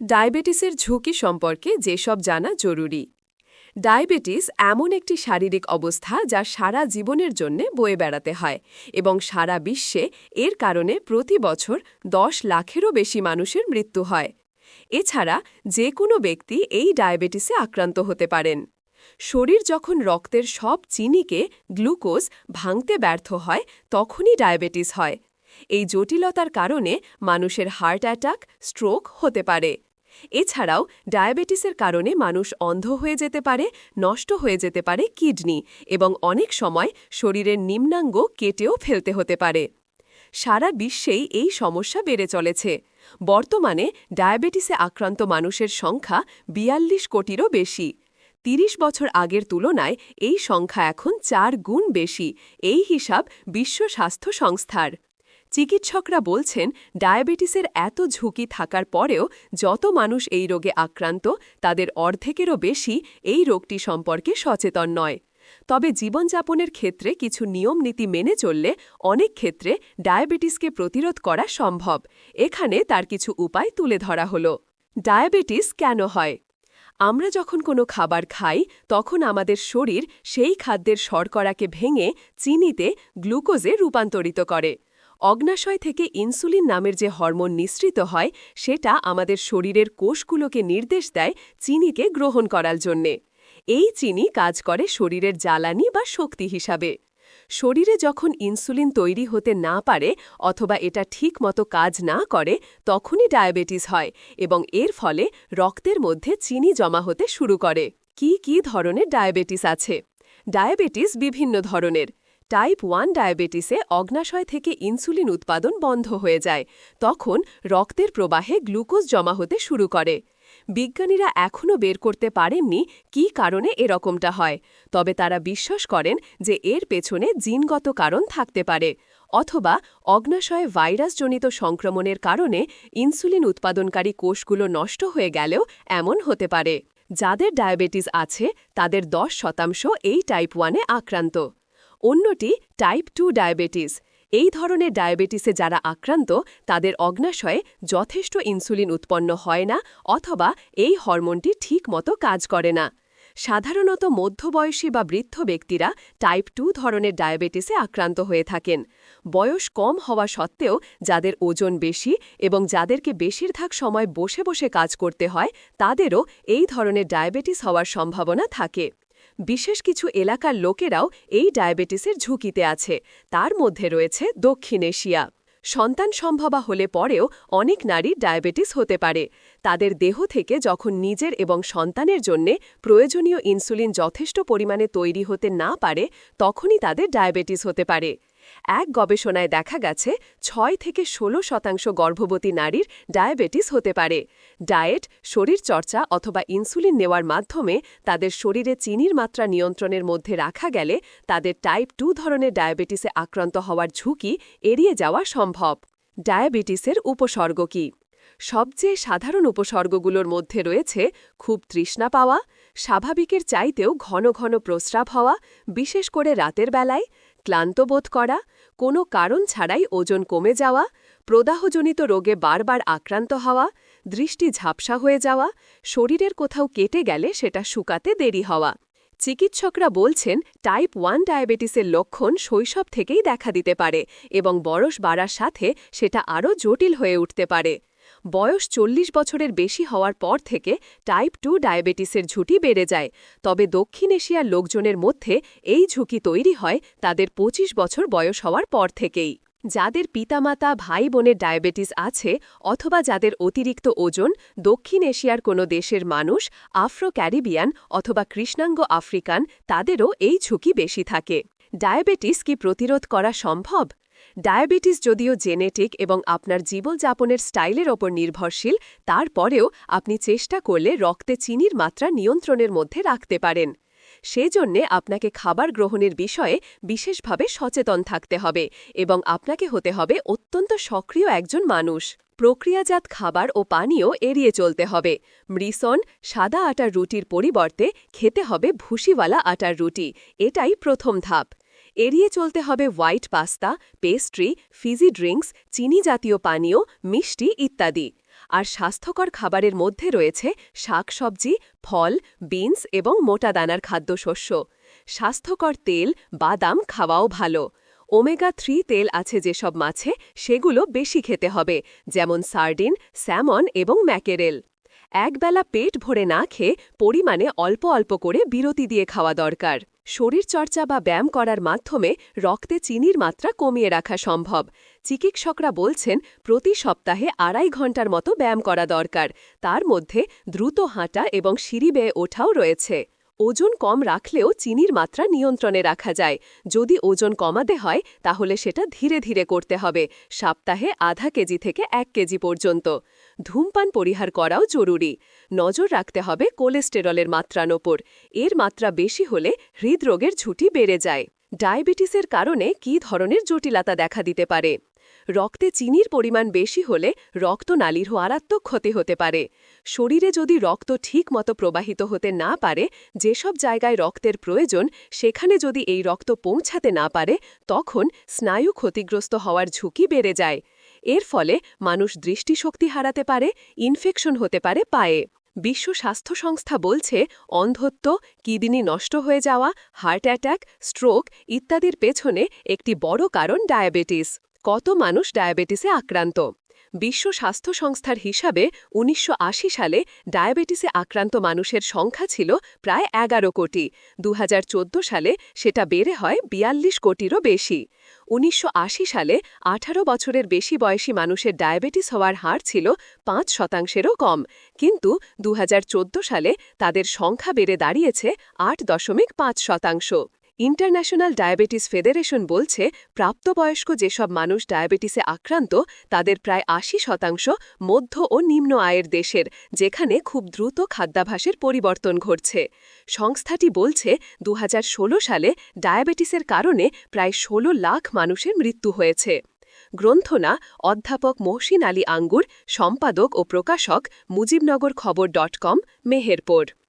ডায়াবেটিসের ঝুঁকি সম্পর্কে যেসব জানা জরুরি। ডায়াবেটিস এমন একটি শারীরিক অবস্থা যা সারা জীবনের জন্য বয়ে বেড়াতে হয় এবং সারা বিশ্বে এর কারণে প্রতি বছর দশ লাখেরও বেশি মানুষের মৃত্যু হয়। এছাড়া যে কোনো ব্যক্তি এই ডায়াবেটিসে আক্রান্ত হতে পারেন। শরীর যখন রক্তের সব চিনিকে গ্লুকোজ ভাঙতে ব্যর্থ হয়, তখনই ডায়াবেটিস হয়। এই জটিলতার কারণে মানুষের হার্ট অ্যাটাক, স্ট্রোক হতে পারে। এছাড়াও ডায়াবেটিসের কারণে মানুষ অন্ধ হয়ে যেতে পারে, নষ্ট হয়ে যেতে পারে কিডনি এবং অনেক সময় শরীরের নিম্নাঙ্গ কেটেও ফেলতে হতে পারে। সারা বিশ্বেই এই সমস্যা বেড়ে চলেছে। বর্তমানে ডায়াবেটিসে আক্রান্ত মানুষের সংখ্যা বিয়াল্লিশ কোটিরও বেশি। ৩০ বছর আগের তুলনায় এই সংখ্যা এখন চার গুণ বেশি, এই হিসাব বিশ্ব স্বাস্থ্য সংস্থার। চিকিৎসকরা বলছেন, ডায়াবেটিসের এত ঝুঁকি থাকার পরেও যত মানুষ এই রোগে আক্রান্ত, তাদের অর্ধেকেরও বেশি এই রোগটি সম্পর্কে সচেতন নয়। তবে জীবনযাপনের ক্ষেত্রে কিছু নিয়ম নীতি মেনে চললে অনেক ক্ষেত্রে ডায়াবেটিসকে প্রতিরোধ করা সম্ভব। এখানে তার কিছু উপায় তুলে ধরা হল। ডায়াবেটিস কেন হয়? আমরা যখন কোনো খাবার খাই, তখন আমাদের শরীর সেই খাদ্যের শর্করাকে ভেঙে চিনিতে গ্লুকোজে রূপান্তরিত করে। অগ্নাশয় থেকে ইনসুলিন নামের যে হরমোন নিঃসৃত হয়, সেটা আমাদের শরীরের কোষগুলোকে নির্দেশ দেয় চিনিকে গ্রহণ করার জন্যে। এই চিনি কাজ করে শরীরের জ্বালানি বা শক্তি হিসাবে। শরীরে যখন ইনসুলিন তৈরি হতে না পারে অথবা এটা ঠিক মতো কাজ না করে, তখনই ডায়াবেটিস হয় এবং এর ফলে রক্তের মধ্যে চিনি জমা হতে শুরু করে। কি কি ধরনের ডায়াবেটিস আছে? ডায়াবেটিস বিভিন্ন ধরনের। টাইপ ওয়ান ডায়াবেটিসে অগ্নাশয় থেকে ইনসুলিন উৎপাদন বন্ধ হয়ে যায়, তখন রক্তের প্রবাহে গ্লুকোজ জমা হতে শুরু করে। বিজ্ঞানীরা এখনও বের করতে পারেননি কি কারণে এরকমটা হয়, তবে তারা বিশ্বাস করেন যে এর পেছনে জিনগত কারণ থাকতে পারে, অথবা অগ্নাশয়ে ভাইরাসজনিত সংক্রমণের কারণে ইনসুলিন উৎপাদনকারী কোষগুলো নষ্ট হয়ে গেলেও এমন হতে পারে। যাদের ডায়াবেটিস আছে, তাদের দশ শতাংশ এই টাইপ ওয়ানে আক্রান্ত। অন্যটি টাইপ টু ডায়াবেটিস এই ধরনের ডায়াবেটিসে যারা আক্রান্ত, তাদের অগ্নাশয়ে যথেষ্ট ইনসুলিন উৎপন্ন হয় না অথবা এই হরমোনটি ঠিক মতো কাজ করে না। সাধারণত মধ্যবয়সী বা বৃদ্ধ ব্যক্তিরা টাইপ টু ধরনের ডায়াবেটিসে আক্রান্ত হয়ে থাকেন। বয়স কম হওয়া সত্ত্বেও যাদের ওজন বেশি এবং যাদেরকে বেশিরভাগ সময় বসে বসে কাজ করতে হয়, তাদেরও এই ধরনের ডায়াবেটিস হওয়ার সম্ভাবনা থাকে। বিশেষ কিছু এলাকার লোকেরাও এই ডায়াবেটিসের ঝুঁকিতে আছে। তার মধ্যে রয়েছে দক্ষিণ এশিয়া। সন্তান সম্ভবা হলে পরেও অনেক নারী ডায়াবেটিস হতে পারে। তাদের দেহ থেকে যখন নিজের এবং সন্তানের জন্যে প্রয়োজনীয় ইনসুলিন যথেষ্ট পরিমাণে তৈরি হতে না পারে, তখনই তাদের ডায়াবেটিস হতে পারে। এক গবেষণায় দেখা গেছে, ছয় থেকে ১৬ শতাংশ গর্ভবতী নারীর ডায়াবেটিস হতে পারে। ডায়েট, শরীরচর্চা অথবা ইনসুলিন নেওয়ার মাধ্যমে তাদের শরীরে চিনির মাত্রা নিয়ন্ত্রণের মধ্যে রাখা গেলে তাদের টাইপ টু ধরনের ডায়াবেটিসে আক্রান্ত হওয়ার ঝুঁকি এড়িয়ে যাওয়া সম্ভব। ডায়াবেটিসের উপসর্গ কী? সবচেয়ে সাধারণ উপসর্গগুলোর মধ্যে রয়েছে খুব তৃষ্ণা পাওয়া, স্বাভাবিকের চাইতেও ঘন ঘন প্রস্রাব হওয়া, বিশেষ করে রাতের বেলায় ক্লান্ত বোধ করা, কোনো কারণ ছাড়াই ওজন কমে যাওয়া, প্রদাহজনিত রোগে বারবার আক্রান্ত হওয়া, দৃষ্টি ঝাপসা হয়ে যাওয়া, শরীরের কোথাও কেটে গেলে সেটা শুকাতে দেরি হওয়া। চিকিৎসকরা বলছেন, টাইপ ওয়ান ডায়াবেটিসের লক্ষণ শৈশব থেকেই দেখা দিতে পারে এবং বয়স বাড়ার সাথে সেটা আরও জটিল হয়ে উঠতে পারে। বয়স চল্লিশ বছরের বেশি হওয়ার পর থেকে টাইপ টু ডায়াবেটিসের ঝুঁকি বেড়ে যায়। তবে দক্ষিণ এশিয়ার লোকজনের মধ্যে এই ঝুঁকি তৈরি হয় তাদের ২৫ বছর বয়স হওয়ার পর থেকেই। যাদের পিতামাতা ভাই বোনের ডায়াবেটিস আছে অথবা যাদের অতিরিক্ত ওজন, দক্ষিণ এশিয়ার কোনো দেশের মানুষ আফ্রো ক্যারিবিয়ান অথবা কৃষ্ণাঙ্গ আফ্রিকান, তাদেরও এই ঝুঁকি বেশি থাকে। ডায়াবেটিস কি প্রতিরোধ করা সম্ভব? ডায়াবেটিস যদিও জেনেটিক এবং আপনার জীবনযাপনের স্টাইলের ওপর নির্ভরশীল, তারপরেও আপনি চেষ্টা করলে রক্তে চিনির মাত্রা নিয়ন্ত্রণের মধ্যে রাখতে পারেন। সেজন্যে আপনাকে খাবার গ্রহণের বিষয়ে বিশেষভাবে সচেতন থাকতে হবে এবং আপনাকে হতে হবে অত্যন্ত সক্রিয় একজন মানুষ। প্রক্রিয়াজাত খাবার ও পানীয় এড়িয়ে চলতে হবে। মৃসন, সাদা আটার রুটির পরিবর্তে খেতে হবে ভুসিওয়ালা আটার রুটি। এটাই প্রথম ধাপ। এড়িয়ে চলতে হবে white pasta, pastry, fizzy drinks, চিনি জাতীয় পানীয়, মিষ্টি ইত্যাদি। আর স্বাস্থ্যকর খাবারের মধ্যে রয়েছে শাকসবজি, ফল, বিনস এবং মোটা দানার খাদ্যশস্য। স্বাস্থ্যকর তেল, বাদাম খাওয়াও ভালো। ওমেগা থ্রি তেল আছে যেসব মাছে সেগুলো বেশি খেতে হবে, যেমন সার্ডিন, স্যামন এবং ম্যাকেরেল। একবেলা পেট ভরে না খেয়ে পরিমাণে অল্প অল্প করে বিরতি দিয়ে খাওয়া দরকার। শরীরচর্চা বা ব্যায়াম করার মাধ্যমে রক্তে চিনির মাত্রা কমিয়ে রাখা সম্ভব। চিকিৎসকরা বলছেন, প্রতি সপ্তাহে আড়াই ঘণ্টার মতো ব্যায়াম করা দরকার। তার মধ্যে দ্রুত হাঁটা এবং সিঁড়ি বেয়ে ওঠাও রয়েছে। ওজন কম রাখলেও চিনির মাত্রা নিয়ন্ত্রণে রাখা যায়। যদি ওজন কমাতে হয়, তাহলে সেটা ধীরে ধীরে করতে হবে। সপ্তাহে আধা কেজি থেকে এক কেজি পর্যন্ত। ধূমপান পরিহার করাও জরুরি। নজর রাখতে হবে কোলেস্টেরলের মাত্রার ওপর। এর মাত্রা বেশি হলে হৃদরোগের ঝুঁকি বেড়ে যায়। ডায়াবেটিসের কারণে কী ধরনের জটিলতা দেখা দিতে পারে? রক্তে চিনির পরিমাণ বেশি হলে রক্তনালীর মারাত্মক ক্ষতি হতে পারে। শরীরে যদি রক্ত ঠিক মতো প্রবাহিত হতে না পারে, যেসব জায়গায় রক্তের প্রয়োজন, সেখানে যদি এই রক্ত পৌঁছাতে না পারে, তখন স্নায়ু ক্ষতিগ্রস্ত হওয়ার ঝুঁকি বেড়ে যায়। এর ফলে মানুষ দৃষ্টিশক্তি হারাতে পারে, ইনফেকশন হতে পারে পায়ে। বিশ্ব স্বাস্থ্য সংস্থা বলছে, অন্ধত্ব, কিডনি নষ্ট হয়ে যাওয়া, হার্ট অ্যাটাক, স্ট্রোক ইত্যাদির পেছনে একটি বড় কারণ ডায়াবেটিস। কত মানুষ ডায়াবেটিসে আক্রান্ত? বিশ্ব স্বাস্থ্য সংস্থার হিসাবে উনিশশো আশি সালে ডায়াবেটিসে আক্রান্ত মানুষের সংখ্যা ছিল প্রায় এগারো কোটি। দুহাজার চোদ্দ সালে সেটা বেড়ে হয় বিয়াল্লিশ কোটিরও বেশি। উনিশশো আশি সালে ১৮ বছরের বেশি বয়সী মানুষের ডায়াবেটিস হওয়ার হার ছিল পাঁচ শতাংশেরও কম। কিন্তু দু হাজার চোদ্দ সালে তাদের সংখ্যা বেড়ে দাঁড়িয়েছে আট দশমিক পাঁচ শতাংশ। ইন্টারন্যাশনাল ডায়াবেটিস ফেডারেশন বলছে, প্রাপ্তবয়স্ক যেসব মানুষ ডায়াবেটিসে আক্রান্ত, তাদের প্রায় আশি শতাংশ মধ্য ও নিম্ন আয়ের দেশের, যেখানে খুব দ্রুত খাদ্যাভাসের পরিবর্তন ঘটছে। সংস্থাটি বলছে দু হাজার ষোলো সালে ডায়াবেটিসের কারণে প্রায় ১৬ লাখ মানুষের মৃত্যু হয়েছে। গ্রন্থনা, অধ্যাপক মহসিন আলী আঙ্গুর, সম্পাদক ও প্রকাশক মুজিবনগর খবর ডট কম, মেহেরপুর।